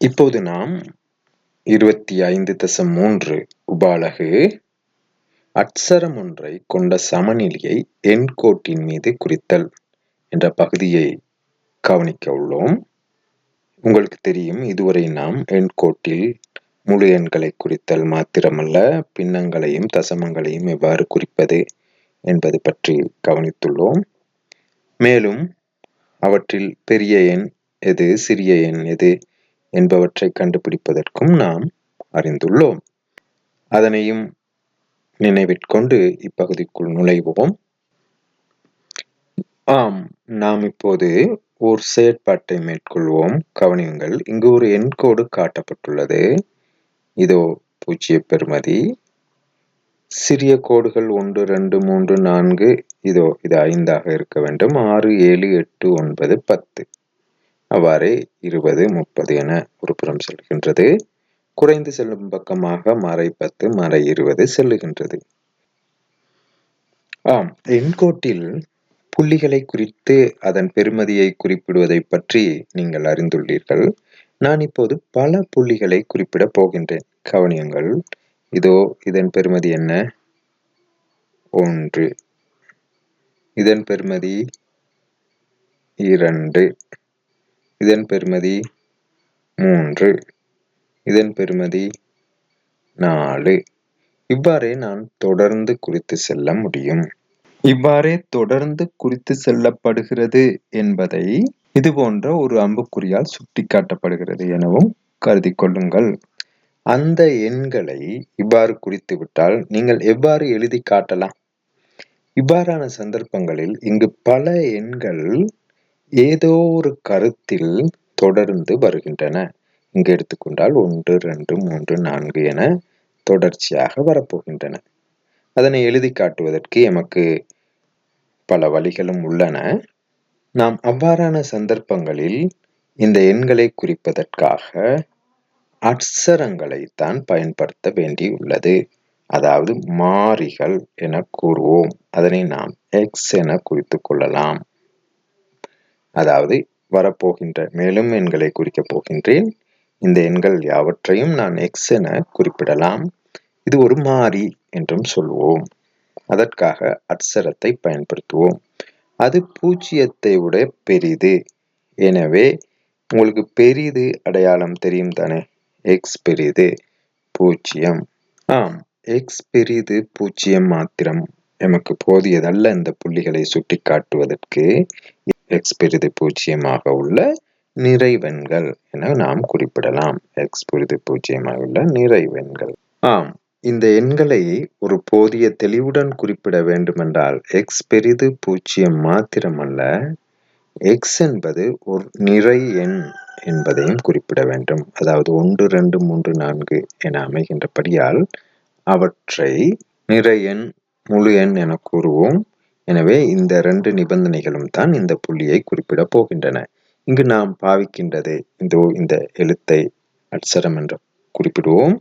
இப்போது நாம் இருபத்தி ஐந்து தசம் மூன்று உபாலகு அட்சரம் ஒன்றை கொண்ட சமநிலையை எண்கோட்டின் மீது குறித்தல் என்ற பகுதியை கவனிக்க உள்ளோம். உங்களுக்கு தெரியும் இதுவரை நாம் எண்கோட்டில் முழு எண்களை குறித்தல் மாத்திரமல்ல பின்னங்களையும் தசமங்களையும் எவ்வாறு குறிப்பது என்பது பற்றி கவனித்துள்ளோம். மேலும் அவற்றில் பெரிய எண் எது சிறிய எண் எது என்பவற்றை கண்டுபிடிப்பதற்கும் நாம் அறிந்துள்ளோம். அதனையும் நினைவிற்கொண்டு இப்பகுதிக்குள் நுழைவோம். ஆம் நாம் இப்போது ஒரு செயற்பாட்டை மேற்கொள்வோம். கவனியுங்கள் இங்கு ஒரு எண்கோடு காட்டப்பட்டுள்ளது. இதோ பூஜ்ஜிய பெறுமதி. சிறிய கோடுகள் ஒன்று ரெண்டு மூன்று நான்கு. இதோ இது ஐந்தாக இருக்க வேண்டும். ஆறு ஏழு எட்டு ஒன்பது பத்து. அவ்வாறே இருபது முப்பது என ஒருபுறம் செல்கின்றது. குறைந்து செல்லும் பக்கமாக மறை பத்து மறை இருபது செல்லுகின்றது. ஆம் எண்கோட்டில் புள்ளிகளை குறித்து அதன் பெருமதியை குறிப்பிடுவதை பற்றி நீங்கள் அறிந்துள்ளீர்கள். நான் இப்போது பல புள்ளிகளை குறிப்பிடப் போகின்றேன். கவனியுங்கள். இதோ இதன் பெருமதி என்ன? ஒன்று. இதன் பெருமதி இரண்டு. இதன் பெறுமதி மூன்று. இதன் பெறுமதி நாலு. இவ்வாறே நான் தொடர்ந்து குறித்து செல்ல முடியும். இவ்வாறே தொடர்ந்து குறித்து செல்லப்படுகிறது என்பதை இது போன்ற ஒரு அம்புக்குறியால் சுட்டிக்காட்டப்படுகிறது எனவும் கருதி கொள்ளுங்கள். அந்த எண்களை இவ்வாறு குறித்து விட்டால் நீங்கள் எவ்வாறு எழுதி காட்டலாம்? இவ்வாறான சந்தர்ப்பங்களில் இங்கு பல எண்கள் ஏதோ ஒரு கருத்தில் தொடர்ந்து வருகின்றன. இங்கு எடுத்துக்கொண்டால் ஒன்று ரெண்டு மூன்று நான்கு என தொடர்ச்சியாக வரப்போகின்றன. அதனை எழுதி காட்டுவதற்கு எமக்கு பல வழிகளும் உள்ளன. நாம் அவ்வாறான சந்தர்ப்பங்களில் இந்த எண்களை குறிப்பதற்காக அட்சரங்களை தான் பயன்படுத்த வேண்டியுள்ளது அதாவது மாறிகள் என கூறுவோம். அதனை நாம் எக்ஸ் என குறித்துக் கொள்ளலாம். அதாவது வரப்போகின்ற மேலும் எண்களை குறிக்கப் போகின்றேன். இந்த எண்கள் யாவற்றையும் நான் எக்ஸ் என குறிப்பிடலாம். இது ஒரு மாறி என்றும் சொல்வோம். அதற்காக அட்சரத்தை பயன்படுத்துவோம். அது பூஜ்ஜியத்தை விட பெரிது. எனவே உங்களுக்கு பெரிது அடையாளம் தெரியும் தானே? எக்ஸ் பெரிது பூஜ்ஜியம். ஆம் எக்ஸ் பெரிது பூஜ்ஜியம் மாத்திரம். எமக்கு போதியதல்ல இந்த புள்ளிகளை சுட்டி காட்டுவதற்கு எக்ஸ் பெரிது பூஜ்ஜியமாக உள்ள நிறைவெண்கள் என நாம் குறிப்பிடலாம். எக்ஸ் பெரிது பூஜ்ஜியமாக உள்ள நிறைவெண்கள். ஆம் இந்த எண்களை ஒரு போதிய தெளிவுடன் குறிப்பிட வேண்டுமென்றால் எக்ஸ் பெரிது பூஜ்ஜியம் மாத்திரமல்ல எக்ஸ் என்பது ஒரு நிறை எண் என்பதையும் குறிப்பிட வேண்டும். அதாவது ஒன்று ரெண்டு மூன்று நான்கு என அமைகின்றபடியால் அவற்றை நிறை எண் முழு எண் என கூறுவோம். எனவே இந்த ரெண்டு நிபந்தனைகளும் தான் இந்த புள்ளியை குறிப்பிடப் போகின்றன. இங்கு நாம் பாவிக்கின்றது இந்த இந்த எழுத்தை அட்சரம் என்று குறிப்பிடுவோம்.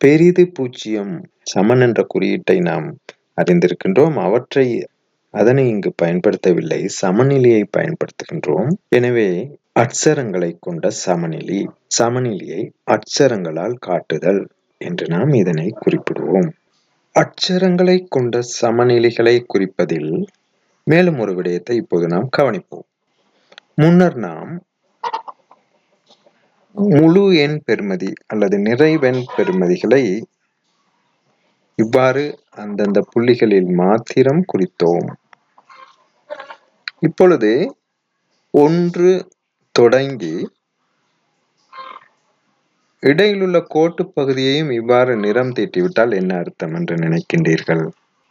பெரிது பூஜ்ஜியம் சமன் என்ற குறியீட்டை நாம் அறிந்திருக்கின்றோம். அவற்றை அதனை இங்கு பயன்படுத்தவில்லை. சமநிலையை பயன்படுத்துகின்றோம். எனவே அட்சரங்களை கொண்ட சமநிலை சமநிலையை அட்சரங்களால் காட்டுதல் என்று நாம் இதனை குறிப்பிடுவோம். அட்சரங்களைக் கொண்ட சமநிலைகளை குறிப்பதில் மேலும் ஒரு விடயத்தை இப்போது நாம் கவனிப்போம். முன்னர் நாம் முழு எண் பெறுமதி அல்லது நிறைவெண் பெறுமதிகளை இவ்வாறு அந்தந்த புள்ளிகளில் மாத்திரம் குறித்தோம். இப்பொழுது ஒன்று தொடங்கி இடையிலுள்ள கோட்டு பகுதியையும் இவ்வாறு நிறம் தீட்டிவிட்டால் என்ன அர்த்தம் என்று நினைக்கின்றீர்கள்?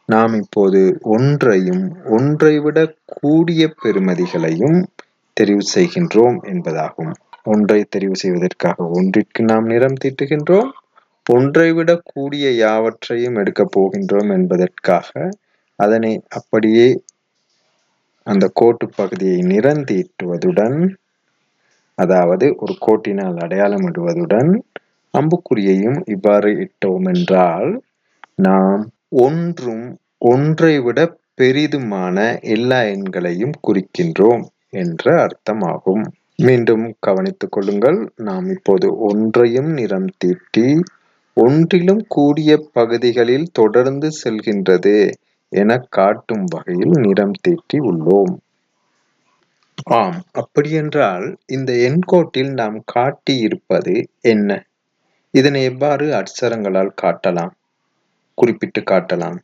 நாம் இப்போது ஒன்றையும் ஒன்றை விட கூடிய பெறுமதிகளையும் தெரிவு செய்கின்றோம் என்பதாகும். ஒன்றை தெரிவு செய்வதற்காக ஒன்றிற்கு நாம் நிறம் தீட்டுகின்றோம் ஒன்றை விட கூடிய யாவற்றையும் எடுக்கப் போகின்றோம் என்பதற்காக அதனை அப்படியே அந்த கோட்டு பகுதியை நிறந்தீட்டுவதுடன் அதாவது ஒரு கோட்டினால் அடையாளமிடுவதுடன் அம்புக்குறியையும் இவ்வாறு இட்டோம் என்றால் நாம் ஒன்றும் ஒன்றை விட பெரிதுமான எல்லா எண்களையும் குறிக்கின்றோம் என்ற அர்த்தமாகும். மீண்டும் கவனித்துக் கொள்ளுங்கள் நாம் இப்போது ஒன்றையும் நிறம் தீட்டி ஒன்றிலும் கூடிய பகுதிகளில் தொடர்ந்து செல்கின்றது என காட்டும் வகையில் நிறம் தீட்டி உள்ளோம். ஆம் அப்படியென்றால் இந்த எண்கோட்டில் நாம் காட்டியிருப்பது என்ன? இதனை எவ்வாறு அட்சரங்களால் காட்டலாம்? குறிப்பிட்டு காட்டலாம்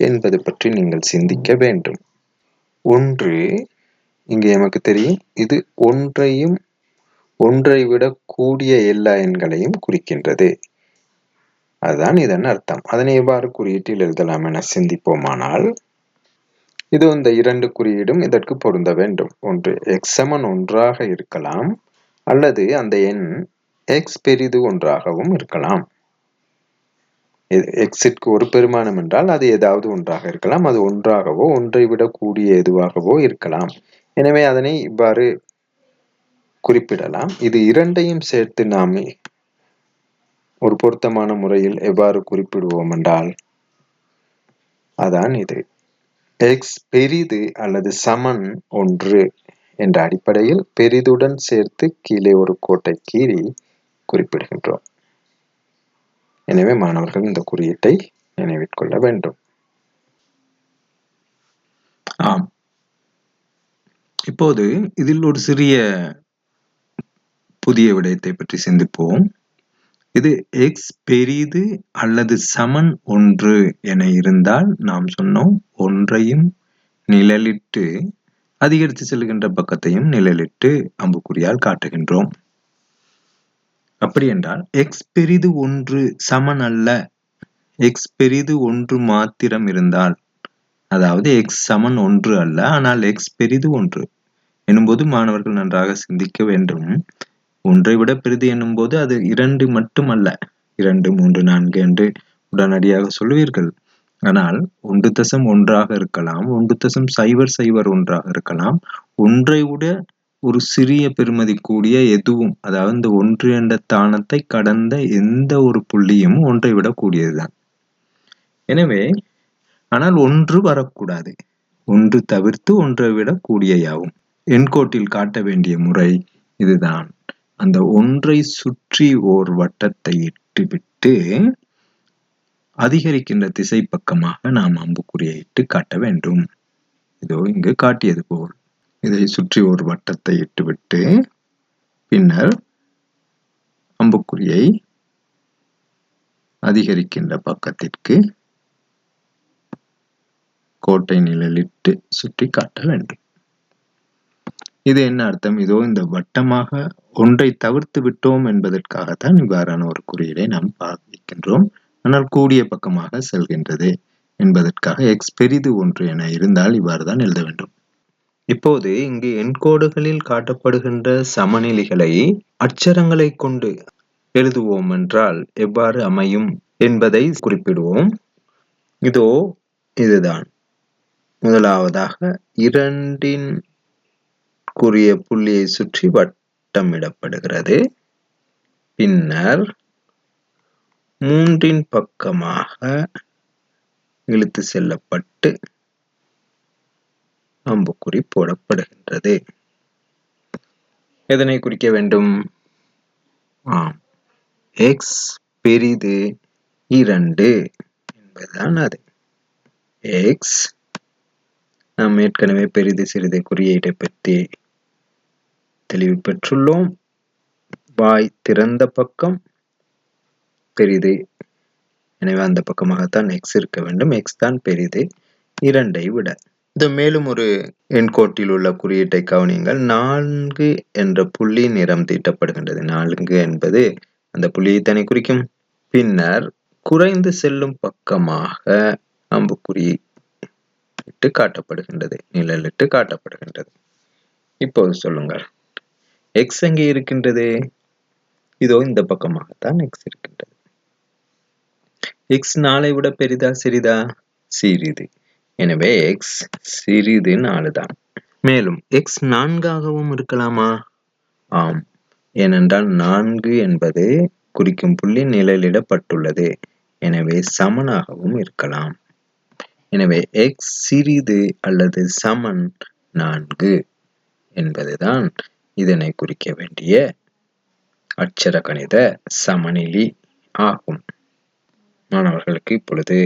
என்பது பற்றி நீங்கள் சிந்திக்க வேண்டும். ஒன்று இங்கே நமக்கு தெரியும் இது ஒன்றையும் ஒன்றை விட கூடிய எல்லா எண்களையும் குறிக்கின்றது. அதுதான் இதன் அர்த்தம். அதனை எவ்வாறு குறியீட்டில் எழுதலாம் என சிந்திப்போமானால் இது இந்த இரண்டு குறியீடும் இதற்கு பொருந்த வேண்டும். ஒன்று எக்ஸ் சமன் ஒன்றாக இருக்கலாம் அல்லது அந்த எண் எக்ஸ் பெரிது ஒன்றாகவும் இருக்கலாம். எக்ஸிற்கு ஒரு பெருமானம் என்றால் அது ஏதாவது ஒன்றாக இருக்கலாம் அது ஒன்றாகவோ ஒன்றை விட கூடிய எதுவாகவோ இருக்கலாம். எனவே அதனை இவ்வாறு குறிப்பிடலாம். இது இரண்டையும் சேர்த்து நாம் ஒரு பொருத்தமான முறையில் எவ்வாறு குறிப்பிடுவோம் என்றால் அதான் இது. டெக்ஸ் பெரிது அல்லது சமன் ஒன்று என்ற அடிப்படையில் பெரிதுடன் சேர்த்து கீழே ஒரு கோட்டை கீறி குறிப்பிடுகின்றோம். எனவே மாணவர்கள் இந்த குறியீட்டை நினைவிற்கொள்ள வேண்டும். ஆம். இப்போது இதில் ஒரு சிறிய புதிய விடயத்தை பற்றி சிந்திப்போம். இது x பெரிது அல்லது சமன் ஒன்று என இருந்தால் நாம் சொன்னோம் ஒன்றையும் நிழலிட்டு அதிகரித்து செல்கின்ற பக்கத்தையும் நிழலிட்டு அம்புக்குறியால் காட்டுகின்றோம். அப்படி என்றால் எக்ஸ் பெரிது ஒன்று சமன் அல்ல. எக்ஸ் பெரிது ஒன்று மாத்திரம் இருந்தால் அதாவது எக்ஸ் சமன் ஒன்று அல்ல ஆனால் எக்ஸ் பெரிது ஒன்று. எனும்போது மாணவர்கள் நன்றாக சிந்திக்க வேண்டும். ஒன்றை விட பெரிது என்னும்போது அது இரண்டு மட்டுமல்ல. இரண்டு மூன்று நான்கு என்று உடனடியாக சொல்லுவீர்கள். ஆனால் ஒன்று தசம் ஒன்றாக இருக்கலாம் ஒன்று தசம் சைவர் சைவர் ஒன்றாக இருக்கலாம். ஒன்றை விட ஒரு சிறிய பெருமதி கூடிய எதுவும் அதாவது இந்த ஒன்று என்ற தானத்தை கடந்த எந்த ஒரு புள்ளியும் ஒன்றை விட கூடியதுதான். எனவே ஆனால் ஒன்று வரக்கூடாது. ஒன்று தவிர்த்து ஒன்றை விட கூடிய யாவும் எண்கோட்டில் காட்ட வேண்டிய முறை இதுதான். அந்த ஒன்றை சுற்றி ஓர் வட்டத்தை இட்டுவிட்டு அதிகரிக்கின்ற திசை பக்கமாக நாம் அம்புக்குறியை இட்டு காட்ட வேண்டும். இதோ இங்கு காட்டியது போல். இதை சுற்றி ஒரு வட்டத்தை இட்டுவிட்டு பின்னர் அம்புக்குறியை அதிகரிக்கின்ற பக்கத்திற்கு கோட்டை நிழலிட்டு சுற்றி காட்ட வேண்டும். இது என்ன அர்த்தம்? இதோ இந்த வட்டமாக ஒன்றை தவிர்த்து விட்டோம் என்பதற்காகத்தான் இவ்வாறான ஒரு குறியீடை நாம் பாவிக்கின்றோம் ஆனால் கூடிய பக்கமாக செல்கின்றது என்பதற்காக எக்ஸ் பெரிது ஒன்று என இருந்தால் இவ்வாறு தான் எழுத வேண்டும். இப்போது இங்கு எண்கோடுகளில் காட்டப்படுகின்ற சமநிலைகளை அச்சரங்களை கொண்டு எழுதுவோம் என்றால் எவ்வாறு அமையும் என்பதை குறிப்பிடுவோம். இதோ இதுதான். முதலாவதாக இரண்டின் கூறிய புள்ளியை சுற்றி வட்டமிடப்படுகிறது பின்னர் மூன்றின் பக்கமாக இழுத்து செல்லப்பட்டு அம்புக்குறி போடப்படுகின்றது. எதனை குறிக்க வேண்டும்? ஆம். எக்ஸ் பெரிது இரண்டு என்பதுதான் அது. எக்ஸ் நாம் ஏற்கனவே பெரிது சிறிது குறியீட்டை பற்றி தெளிவு பெற்றுள்ளோம் வாய் திறந்த பக்கம் பெரிது. எனவே அந்த பக்கமாகத்தான் எக்ஸ் இருக்க வேண்டும். எக்ஸ் தான் பெரிது. இரண்டை விட. இது மேலும் ஒரு எண்கோட்டில் உள்ள குறியீட்டை கவனியுங்கள். நான்கு என்ற புள்ளி நிறம் தீட்டப்படுகின்றது. நான்கு என்பது அந்த புள்ளியை தனி குறிக்கும். பின்னர் குறைந்து செல்லும் பக்கமாக அம்புக்குறி இட்டு காட்டப்படுகின்றது. நிழலிட்டு காட்டப்படுகின்றது. இப்போது சொல்லுங்கள். எக்ஸ் எங்கே இருக்கின்றது? இதோ இந்த பக்கமாகத்தான் எக்ஸ் இருக்கின்றது. எக்ஸ் நாளை விட பெரிதா சிறிதா? சிறிது. எனவே எக்ஸ் சிறிது நாலு தான் மேலும் எக்ஸ் நான்காகவும் இருக்கலாமா? ஆம். ஏனென்றால் நான்கு என்பது குறிக்கும் புள்ளி நிழலிடப்பட்டுள்ளது. எனவே சமனாகவும் இருக்கலாம். எனவே எக்ஸ் சிறிது அல்லது சமன் நான்கு என்பதுதான் இதனை குறிக்க வேண்டிய அட்சர கணித சமநிலி ஆகும். மாணவர்களுக்கு இப்பொழுது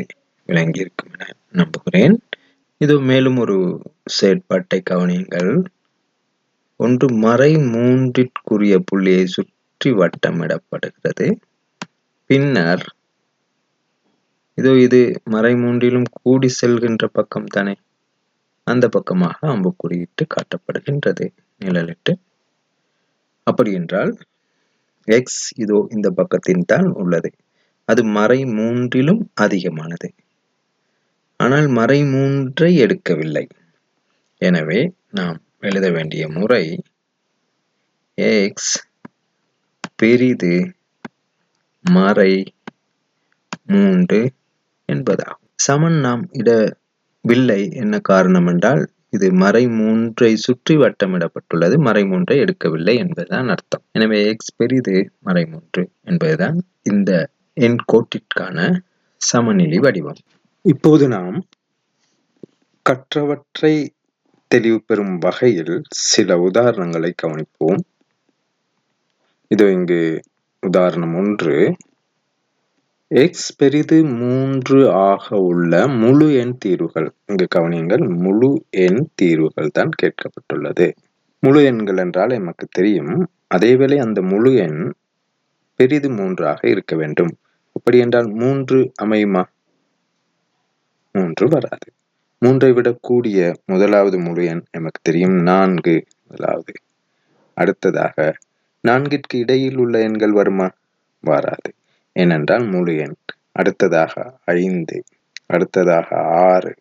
விளங்கியிருக்கும் என நம்புகிறேன். இது மேலும் ஒரு செயற்பாட்டை கவனியுங்கள். ஒன்று மறை மூன்றிற்குரிய புள்ளியை சுற்றி வட்டமிடப்படுகிறது. பின்னர் இதோ இது மறை மூன்றிலும் கூடி செல்கின்ற பக்கம் தானே? அந்த பக்கமாக அம்புக்குறியிட்டு காட்டப்படுகின்றது. நிழலிட்டு அப்படி என்றால் எக்ஸ் இதோ இந்த பக்கத்தின் தான் உள்ளது. அது மறை மூன்றிலும் அதிகமானது. ஆனால் மறை மூன்றை எடுக்கவில்லை. எனவே நாம் எழுத வேண்டிய முறை எக்ஸ் பெரிது மறை மூன்று என்பதாகும். சமன் நாம் இடவில்லை. என்ன காரணம் என்றால் இது மறை மூன்றை சுற்றி வட்டமிடப்பட்டுள்ளது. மறை மூன்றை எடுக்கவில்லை என்பதுதான் அர்த்தம். எனவே எக்ஸ் பெரிது மறை மூன்று என்பதுதான் இந்த எண் கோட்டிற்கான சமநிலை வடிவம். இப்போது நாம் கற்றவற்றை தெளிவு பெறும் வகையில் சில உதாரணங்களை கவனிப்போம். இதோ இங்கு உதாரணம் ஒன்று. எக்ஸ் பெரிது மூன்று ஆக உள்ள முழு எண் தீர்வுகள். இங்கு கவனியுங்கள் முழு எண் தீர்வுகள் தான் கேட்கப்பட்டுள்ளது. முழு எண்கள் என்றால் எமக்கு தெரியும். அதேவேளை அந்த முழு எண் பெரிது மூன்றாக இருக்க வேண்டும். அப்படி என்றால் மூன்று அமையுமா? மூன்று வராது. மூன்றை விட கூடிய முதலாவது முழு எண் எமக்கு தெரியும். நான்கு முதலாவது. அடுத்ததாக நான்கிற்கு இடையில் உள்ள எண்கள் வருமா? வராது. ஏனென்றால் முழு எண் அடுத்ததாக ஐந்து அடுத்ததாக ஆறு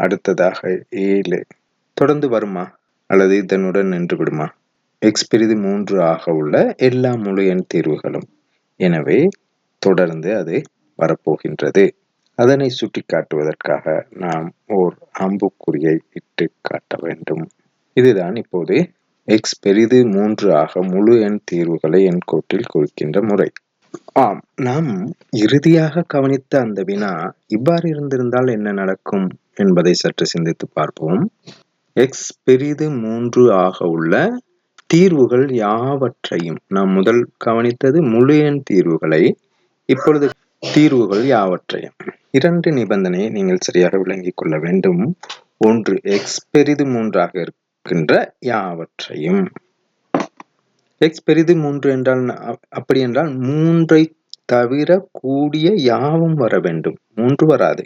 அடுத்ததாக ஏழு தொடர்ந்து வருமா? அல்லது இதனுடன் நின்று விடுமா? எக்ஸ் பிரிதி மூன்று ஆக உள்ள எல்லா முழு எண் தீர்வுகளும். எனவே தொடர்ந்து அது வரப்போகின்றது. அதனை சுட்டி காட்டுவதற்காக நாம் ஓர் அம்புக்குறியை இட்டு காட்ட வேண்டும். இதுதான் இப்போது எக்ஸ் பெரிது மூன்று ஆக முழு எண் தீர்வுகளை என் கோட்டில் குறிக்கின்ற முறை. ஆம் நாம் இறுதியாக கவனித்த அந்த வினா இவ்வாறு இருந்திருந்தால் என்ன நடக்கும் என்பதை சற்று சிந்தித்து பார்ப்போம். எக்ஸ் பெரிது மூன்று ஆக உள்ள தீர்வுகள் யாவற்றையும் நாம் முதல் கவனித்தது முழு எண் தீர்வுகளை இப்பொழுது தீர்வுகள் யாவற்றையும். இரண்டு நிபந்தனையை நீங்கள் சரியாக விளங்கிக் கொள்ள வேண்டும். ஒன்று எக்ஸ் பெரிது மூன்றாக இருக்கின்ற யாவற்றையும். எக்ஸ் பெரிது மூன்று என்றால் அப்படி என்றால் மூன்றை தவிர கூடிய யாவும் வர வேண்டும். மூன்று வராது.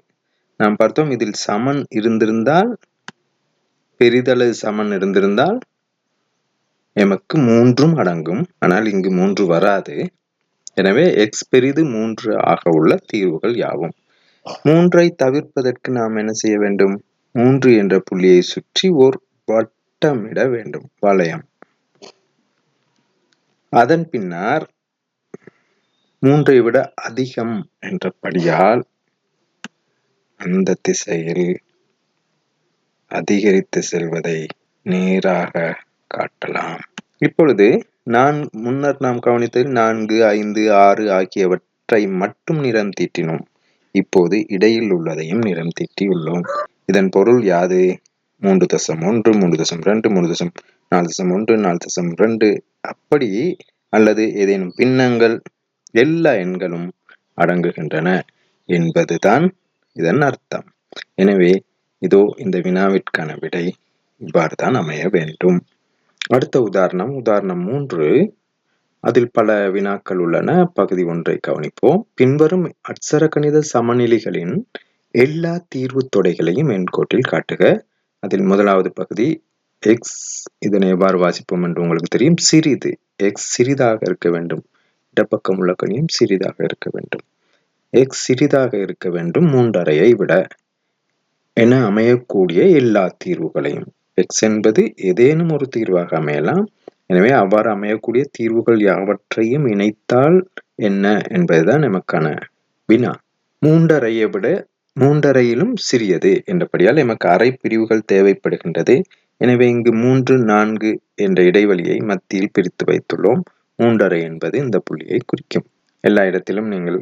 நாம் பார்த்தோம் இதில் சமன் இருந்திருந்தால் பெரிதளவு சமன் இருந்திருந்தால் எமக்கு மூன்றும் அடங்கும். ஆனால் இங்கு மூன்று வராது. எனவே எக்ஸ் பெரிது மூன்று ஆக உள்ள தீர்வுகள் யாவும். மூன்றை தவிர்ப்பதற்கு நாம் என்ன செய்ய வேண்டும்? மூன்று என்ற புள்ளியை சுற்றி ஓர் வட்டமிட வேண்டும். வளையம். அதன் பின்னர் மூன்றை விட அதிகம் என்றபடியால் அந்த திசையில் அதிகரித்து செல்வதை நேராக காட்டலாம். இப்பொழுது நான் முன்னர் நாம் கவனித்ததில் நான்கு ஐந்து ஆறு ஆகியவற்றை மட்டும் நிறம் தீட்டினோம். இப்போது இடையில் உள்ளதையும் நிறம் தீட்டியுள்ளோம். இதன் பொருள் யாது? மூன்று தசம் ஒன்று மூன்று தசம் ரெண்டு மூன்று தசம் நாலு தசம் ஒன்று நாலு தசம் ரெண்டு அப்படி அல்லது ஏதேனும் பின்னங்கள் எல்லா எண்களும் அடங்குகின்றன என்பதுதான் இதன் அர்த்தம். எனவே இதோ இந்த வினாவிற்கான விடை இவ்வாறு தான் அமைய வேண்டும். அடுத்த உதாரணம் உதாரணம் மூன்று. அதில் பல வினாக்கள் உள்ளன. பகுதி ஒன்றை கவனிப்போம். பின்வரும் அட்சர கணித சமநிலைகளின் எல்லா தீர்வு தொடைகளையும் எண்கோட்டில் காட்டுக. அதில் முதலாவது பகுதி எக்ஸ் இதனை எவ்வாறு வாசிப்போம் என்று உங்களுக்கு தெரியும். சிறிது. எக்ஸ் சிறிதாக இருக்க வேண்டும். இடப்பக்கம் உள்ள கணியும் சிறிதாக இருக்க வேண்டும். எக்ஸ் சிறிதாக இருக்க வேண்டும் மூன்றரையை விட. என அமையக்கூடிய எல்லா தீர்வுகளையும். எக்ஸ் என்பது ஏதேனும் ஒரு தீர்வாக அமையலாம். எனவே அவ்வாறு அமையக்கூடிய தீர்வுகள் யாவற்றையும் இணைத்தால் என்ன என்பதுதான் நமக்கான வினா. மூன்றரையை விட மூன்றரையிலும் சிறியது என்றபடியால் எமக்கு அரை பிரிவுகள் தேவைப்படுகின்றது. எனவே இங்கு மூன்று நான்கு என்ற இடைவெளியை மத்தியில் பிரித்து வைத்துள்ளோம். மூன்றரை என்பது இந்த புள்ளியை குறிக்கும். எல்லா இடத்திலும் நீங்கள்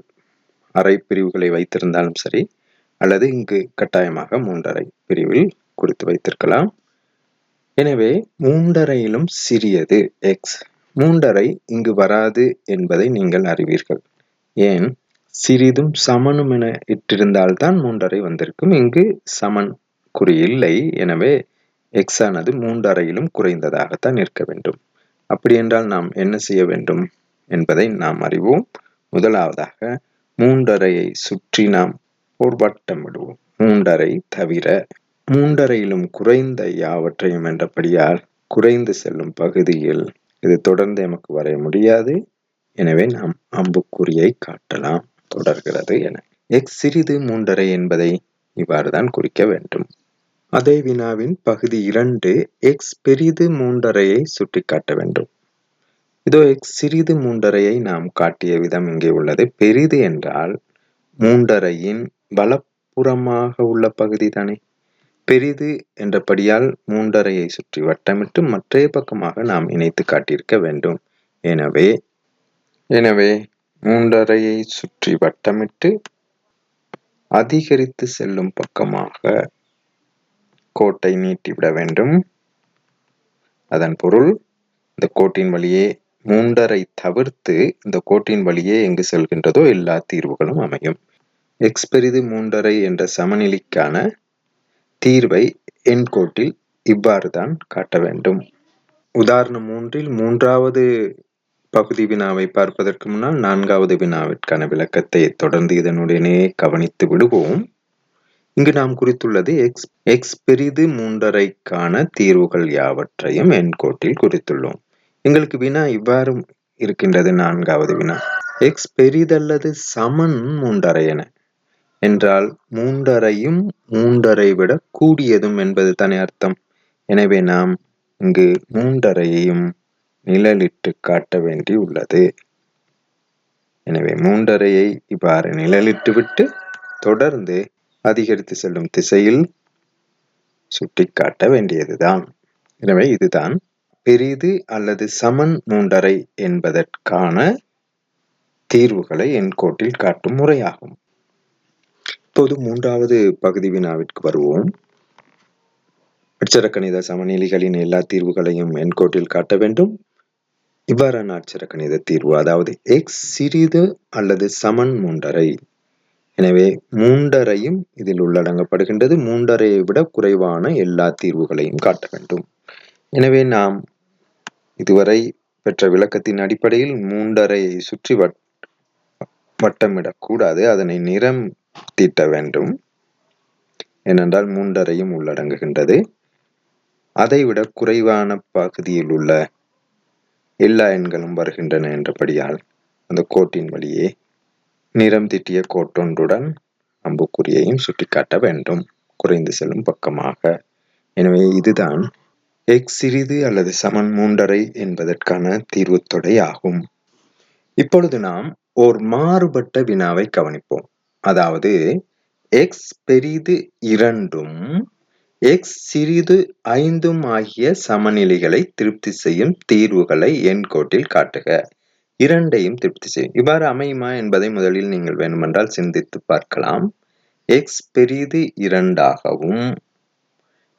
அரை பிரிவுகளை வைத்திருந்தாலும் சரி அல்லது இங்கு கட்டாயமாக மூன்றரை பிரிவில் குறித்து வைத்திருக்கலாம். எனவே மூன்றரையிலும் சிறியது எக்ஸ் மூன்றரை இங்கு வராது என்பதை நீங்கள் அறிவீர்கள். ஏன்? சிறிதும் சமனும் என இட்டிருந்தால்தான் மூன்றரை வந்திருக்கும். இங்கு சமன் குறி இல்லை எனவே எக்ஸ் ஆனது மூன்றரையிலும் குறைந்ததாகத்தான் இருக்க வேண்டும். அப்படி என்றால் நாம் என்ன செய்ய வேண்டும் என்பதை நாம் அறிவோம். முதலாவதாக மூன்றரையை சுற்றி நாம் ஒரு வட்டம் விடுவோம் மூன்றரை தவிர மூன்றரையிலும் குறைந்த யாவற்றையும் என்றபடியால் குறைந்து செல்லும் பகுதியில் இது தொடர்ந்து எமக்கு வரைய முடியாது. எனவே நாம் அம்புக்குறியை காட்டலாம். தொடர்கிறது என. எக்ஸ் சிறிது மூன்றரை என்பதை இவ்வாறுதான் குறிக்க வேண்டும். அதே வினாவின் பகுதி இரண்டு எக்ஸ் பெரிது மூன்றரையை சுட்டிக்காட்ட வேண்டும். இதோ எக்ஸ் சிறிது மூன்றரையை நாம் காட்டிய விதம் இங்கே உள்ளது. பெரிது என்றால் மூன்றரையின் வலப்புறமாக உள்ள பகுதி தானே. பெரிது என்றபடியால் மூன்றரையை சுற்றி வட்டமிட்டு மற்றைய பக்கமாக நாம் இணைத்து காட்டியிருக்க வேண்டும். எனவே எனவே மூன்றரையை சுற்றி வட்டமிட்டு அதிகரித்து செல்லும் பக்கமாக கோட்டை நீட்டிவிட வேண்டும். அதன் பொருள் இந்த கோட்டின் வழியே மூன்றரை தவிர்த்து இந்த கோட்டின் வழியே எங்கு செல்கின்றதோ எல்லா தீர்வுகளும் அமையும். எக்ஸ் பெரிது மூன்றரை என்ற சமநிலைக்கான தீர்வை என் கோட்டில் இவ்வாறு தான் காட்ட வேண்டும். உதாரணம் மூன்றில் மூன்றாவது பகுதி வினாவை பார்ப்பதற்கு முன்னால் நான்காவது வினாவிற்கான விளக்கத்தை தொடர்ந்து இதனுடனே கவனித்து விடுவோம். இங்கு நாம் குறித்துள்ளது எக்ஸ் எக்ஸ் பெரிது மூன்றரைக்கான தீர்வுகள் யாவற்றையும் என்கோட்டில் குறித்துள்ளோம். எங்களுக்கு வினா இவ்வாறு இருக்கின்றது நான்காவது வினா. எக்ஸ் பெரிதல்லது சமன் மூன்றரை என. என்றால் மூன்றரையும் மூன்றரை விட கூடியதும் என்பது தானே அர்த்தம். எனவே நாம் இங்கு மூன்றரையையும் நிழலிட்டு காட்ட வேண்டி உள்ளது எனவே மூன்றரையை இவ்வாறு நிழலிட்டு விட்டு தொடர்ந்து அதிகரித்து செல்லும் திசையில் சுட்டிக்காட்ட வேண்டியதுதான். எனவே இதுதான் பெரிது அல்லது சமன் மூன்றரை என்பதற்கான தீர்வுகளை என் கோட்டில் காட்டும் முறையாகும். இப்போது மூன்றாவது பகுதி வினாவிற்கு வருவோம். அட்சரக்கணித சமநிலைகளின் எல்லா தீர்வுகளையும் என் கோட்டில் காட்ட வேண்டும். இவ்வாறான அட்சரக்கணித தீர்வு அதாவது எக்ஸ் சிறிது அல்லது சமன் மூன்றரை எனவே மூன்றரையும் இதில் உள்ளடங்கப்படுகின்றது. மூன்றரையை விட குறைவான எல்லா தீர்வுகளையும் காட்ட வேண்டும். எனவே நாம் இதுவரை பெற்ற விளக்கத்தின் அடிப்படையில் மூன்றரையை சுற்றி வட் வட்டமிடக்கூடாது அதனை நிறம் தீட்ட வேண்டும். ஏனென்றால் மூன்றரையும் உள்ளடங்குகின்றது. அதைவிட குறைவான பகுதியில் உள்ள எல்லா எண்களும் வருகின்றன என்றபடியால் அந்த கோட்டின் வழியே நிறம் தீட்டிய கோட்டொன்றுடன் அம்புக்குறியையும் சுட்டிக்காட்ட வேண்டும். குறைந்து செல்லும் பக்கமாக. எனவே இதுதான் எக்ஸ் சிறிது அல்லது சமன் மூன்றரை என்பதற்கான தீர்வு தொடையாகும் ஆகும் இப்பொழுது நாம் ஓர் மாறுபட்ட வினாவை கவனிப்போம். அதாவது எக்ஸ் பெரிது இரண்டும் எக்ஸ் சிறிது ஐந்தும் ஆகிய சமநிலைகளை திருப்தி செய்யும் தீர்வுகளை என் கோட்டில் காட்டுக. இரண்டையும் திருப்தி செய்யும். இவ்வாறு அமையுமா என்பதை முதலில் நீங்கள் வேண்டுமென்றால் சிந்தித்து பார்க்கலாம். எக்ஸ் பெரிது இரண்டாகவும்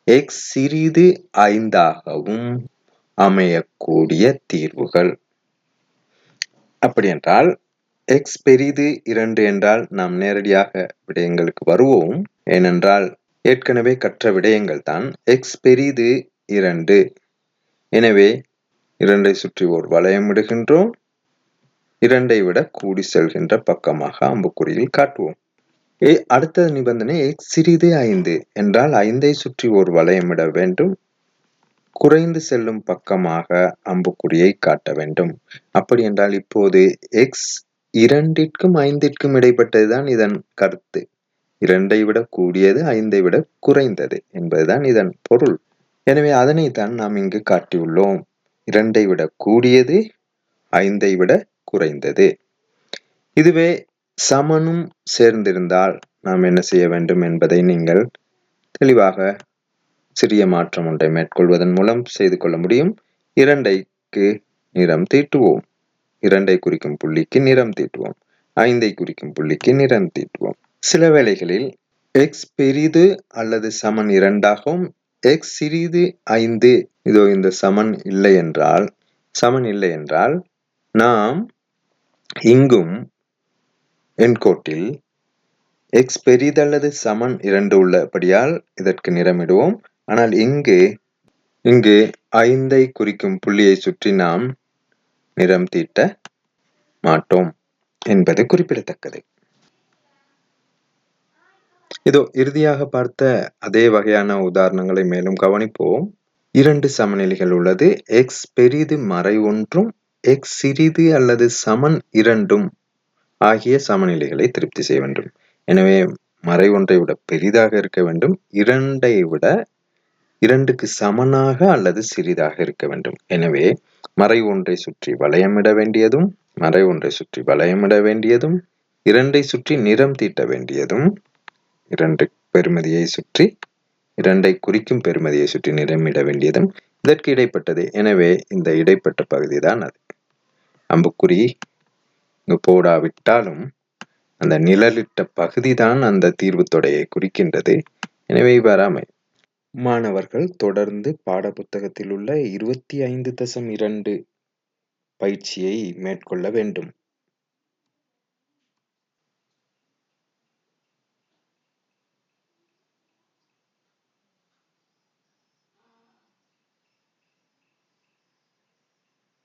எக்ஸ் சிறிது ஐந்தாகவும் அமையக்கூடிய தீர்வுகள். அப்படி என்றால் எக்ஸ் பெரிது இரண்டு என்றால் நாம் நேரடியாக விடயங்களுக்கு வருவோம். ஏனென்றால் ஏற்கனவே கற்ற விடயங்கள் தான். எக்ஸ் பெரிது இரண்டு. எனவே இரண்டை சுற்றி ஓர் வளையம் விடுகின்றோம் இரண்டை விட கூடி செல்கின்ற பக்கமாக அம்புக்குறியில் காட்டுவோம். ஏ அடுத்த நிபந்தனை எக்ஸ் சிறிது ஐந்து என்றால் ஐந்தை சுற்றி ஒரு வளையமிட வேண்டும். குறைந்து செல்லும் பக்கமாக அம்புக்குறியை காட்ட வேண்டும். அப்படி என்றால் இப்போது எக்ஸ் இரண்டிற்கும் ஐந்திற்கும் இடைப்பட்டதுதான் இதன் கருத்து. இரண்டை விட கூடியது ஐந்தை விட குறைந்தது என்பதுதான் இதன் பொருள். எனவே அதனைத்தான் நாம் இங்கு காட்டியுள்ளோம். இரண்டை விட கூடியது ஐந்தை விட குறைந்தது. இதுவே சமனும் சேர்ந்திருந்தால் நாம் என்ன செய்ய வேண்டும் என்பதை நீங்கள் தெளிவாக சிறிய மாற்றம் ஒன்றை மேற்கொள்வதன் மூலம் செய்து கொள்ள முடியும். இரண்டைக்கு நிறம் தீட்டுவோம். இரண்டை குறிக்கும் புள்ளிக்கு நிறம் தீட்டுவோம். ஐந்தை குறிக்கும் புள்ளிக்கு நிறம் தீட்டுவோம். சில வேளைகளில் எக்ஸ் பெரிது அல்லது சமன் இரண்டாகவும் எக்ஸ் சிறிது ஐந்து இதோ இந்த சமன் இல்லை என்றால் சமன் இல்லை என்றால் நாம் இங்கும் எண்கோட்டில் எக்ஸ் பெரிதல்லது சமன் இரண்டு உள்ளபடியால் இதற்கு நிறமிடுவோம். ஆனால் இங்கு இங்கு ஐந்தை குறிக்கும் புள்ளியை சுற்றி நாம் நிறம் தீட்ட மாட்டோம் என்பது குறிப்பிடத்தக்கது. இதோ இறுதியாக பார்த்த அதே வகையான உதாரணங்களை மேலும் கவனிப்போம். இரண்டு சமநிலைகள் உள்ளது. எக்ஸ் பெரிது மறை ஒன்றும் எக்ஸ் சிறிது அல்லது சமன் இரண்டும் ஆகிய சமநிலைகளை திருப்தி செய்ய வேண்டும். எனவே மறை ஒன்றை விட பெரிதாக இருக்க வேண்டும். இரண்டை விட இரண்டுக்கு சமனாக அல்லது சிறிதாக இருக்க வேண்டும். எனவே மறை ஒன்றை சுற்றி வளையமிட வேண்டியதும் மறை ஒன்றை சுற்றி வளையமிட வேண்டியதும் இரண்டை சுற்றி நிறம் தீட்ட வேண்டியதும் இரண்டு பெருமதியை சுற்றி இரண்டை குறிக்கும் பெருமதியை சுற்றி நிறமிட வேண்டியதும் இதற்கு இடைப்பட்டது. எனவே இந்த இடைப்பட்ட பகுதி தான் அது. அம்புக்குறி இங்கு போடாவிட்டாலும் அந்த நிழலிட்ட பகுதி தான் அந்த தீர்வு தொடையை குறிக்கின்றது. எனவே இவ்வாறு அமையும் மாணவர்கள் தொடர்ந்து பாடப்புத்தகத்தில் உள்ள இருபத்தி ஐந்து தசம் இரண்டு பயிற்சியை மேற்கொள்ள வேண்டும்.